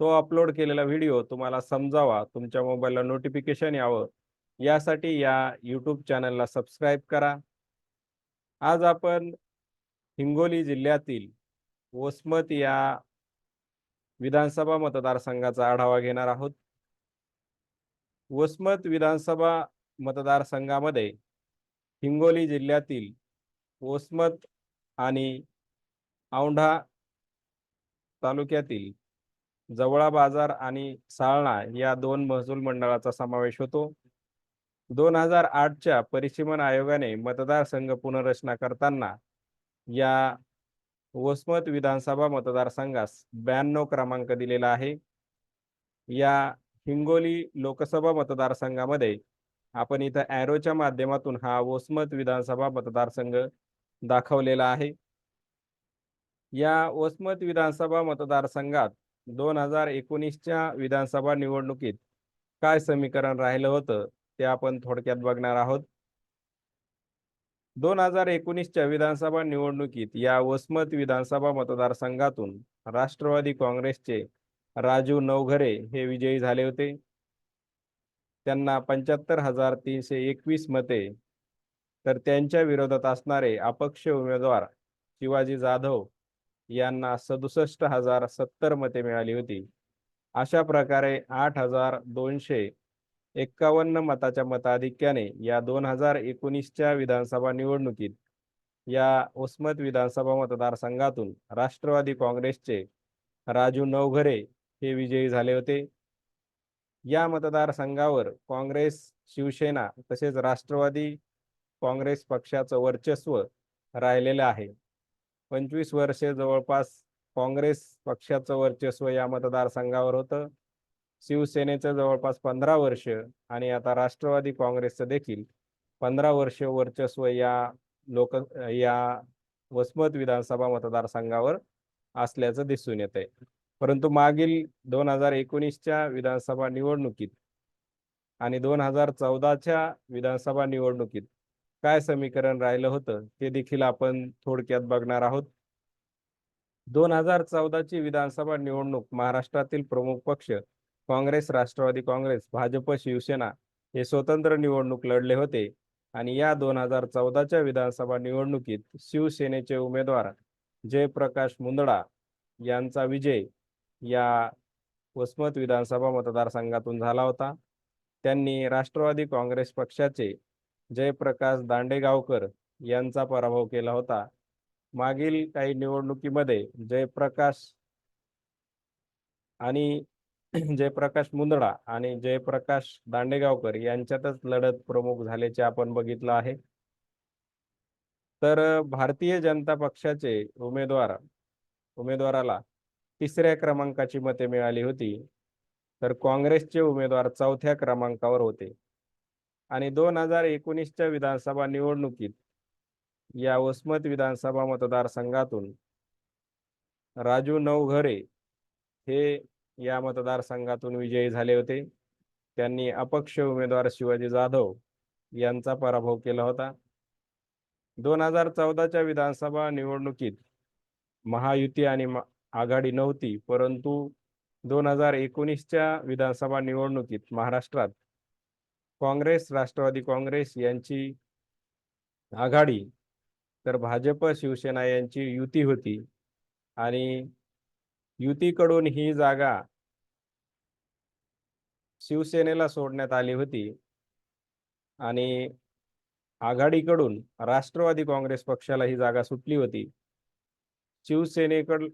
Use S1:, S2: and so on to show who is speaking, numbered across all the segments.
S1: तो अपलोड केलेला व्हिडिओ तुम्हाला समजावा तुमच्या मोबाईलला नोटिफिकेशन यावं. यासाठी या यूट्यूब चॅनलला सबस्क्राईब करा. आज आपण हिंगोली जिल्ह्यातील वसमत या विधानसभा मतदारसंघाचा आढावा घेणार आहोत. वसमत विधानसभा मतदारसंघामध्ये हिंगोली जिल्ह्यातील वसमत आणि औंढा तालुक्यातील जवळा बाजार आणि साळणा या दोन महसूल मंडळाचा समावेश होतो. दोन हजार आठच्या परिसीमन आयोगाने मतदारसंघ पुनर्रचना करताना या वसमत विधानसभा मतदारसंघास ब्याण्णव क्रमांक दिलेला आहे. या हिंगोली लोकसभा मतदारसंघामध्ये आपण इथं ॲरोच्या माध्यमातून हा वसमत विधानसभा मतदारसंघ दाखवलेला आहे. या वसमत विधानसभा मतदारसंघात दोन हजार एकोणीसच्या विधानसभा निवडणुकीत काय समीकरण राहिलं होतं ते आपण थोडक्यात बघणार आहोत. दोन हजार एकोणीसच्या विधानसभा निवडणुकीत या वसमत विधानसभा मतदारसंघातून राष्ट्रवादी काँग्रेसचे राजू नवघरे हे विजयी झाले होते. त्यांना पंच्याहत्तर हजार तीनशे एकवीस मते तर त्यांच्या विरोधात असणारे अपक्ष उमेदवार शिवाजी जाधव यांना सदुसष्ट हजार सत्तर मते मिळाली होती. अशा प्रकारे आठ हजार दोनशे एक्कावन्न मताच्या मताधिक्याने या दोन हजार एकोणीसच्या विधानसभा निवडणुकीत या उस्मत विधानसभा मतदारसंघातून राष्ट्रवादी काँग्रेसचे राजू नवघरे हे विजयी झाले होते. या मतदारसंघावर काँग्रेस शिवसेना तसेच राष्ट्रवादी काँग्रेस पक्षाचं वर्चस्व राहिलेलं आहे. पंचवीस वर्षे जवळपास काँग्रेस पक्षाचं वर्चस्व या मतदारसंघावर होतं. शिवसेनेचं जवळपास पंधरा वर्ष आणि आता राष्ट्रवादी काँग्रेसचं देखील पंधरा वर्ष वर्चस्व या लोक या वसमत विधानसभा मतदारसंघावर असल्याचं दिसून येत आहे परंतु मागील दोन हजार एकोणीसच्या विधानसभा निवडणुकीत आणि दोन हजार चौदाच्या विधानसभा निवडणुकीत काय समीकरण राहिलं होतं ते देखील आपण थोडक्यात बघणार आहोत. दोन हजार चौदाची विधानसभा निवडणूक महाराष्ट्रातील प्रमुख पक्ष काँग्रेस राष्ट्रवादी काँग्रेस भाजप शिवसेना हे स्वतंत्र निवडणूक लढले होते. आणि या दोन हजार चौदाच्या विधानसभा निवडणुकीत शिवसेनेचे उमेदवार जयप्रकाश मुंदडा यांचा विजय या वसमत विधानसभा मतदारसंघातून झाला होता. त्यांनी राष्ट्रवादी काँग्रेस पक्षाचे जयप्रकाश दांडेगावकर यांचा पराभव केला होता. मागील काही निवडणुकीमध्ये जयप्रकाश आणि जयप्रकाश मुंदडा आणि जयप्रकाश दांडेगावकर यांच्यातच लढत प्रमुख झाल्याचे आपण बघितलं आहे. तर भारतीय जनता पक्षाचे उमेदवार उमेदवाराला तिसऱ्या क्रमांकाची मते मिळाली होती. तर काँग्रेसचे उमेदवार चौथ्या क्रमांकावर होते. आणि दोन हजार एकोणीसच्या विधानसभा निवडणुकीत या वसमत विधानसभा मतदारसंघातून राजू नवघरे हे या मतदारसंघातून विजयी झाले होते. त्यांनी अपक्ष उमेदवार शिवाजी जाधव यांचा पराभव केला होता. दोन हजार चौदाच्या विधानसभा निवडणुकीत महायुती आणि आघाडी नव्हती परंतु दोन हजार एकोणीसच्या विधानसभा निवडणुकीत महाराष्ट्रात काँग्रेस राष्ट्रवादी काँग्रेस यांची आघाडी तर भाजप शिवसेना यांची युती होती. आणि युतीकडून ही जागा शिवसेनेला सोडण्यात आली होती. आणि आघाडीकडून राष्ट्रवादी काँग्रेस पक्षाला ही जागा सुटली होती. शिवसेनेकड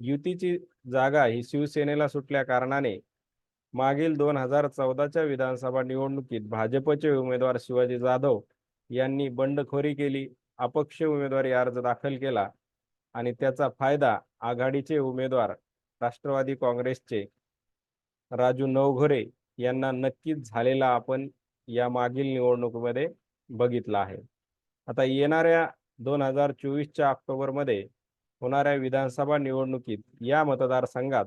S1: युतीची जागा ही शिवसेनेला सुटल्या कारणाने मागील दोन हजार चौदाच्या विधानसभा निवडणुकीत भाजपचे उमेदवार शिवाजी जाधव यांनी बंडखोरी केली अपक्ष उमेदवारी अर्ज दाखल केला आणि त्याचा फायदा आघाडीचे उमेदवार राष्ट्रवादी काँग्रेसचे राजू नवघोरे यांना नक्कीच झालेला आपण या मागील निवडणुकीमध्ये बघितला आहे. आता येणाऱ्या दोन हजार चोवीसच्या ऑक्टोबरमध्ये होणाऱ्या विधानसभा निवडणुकीत या मतदारसंघात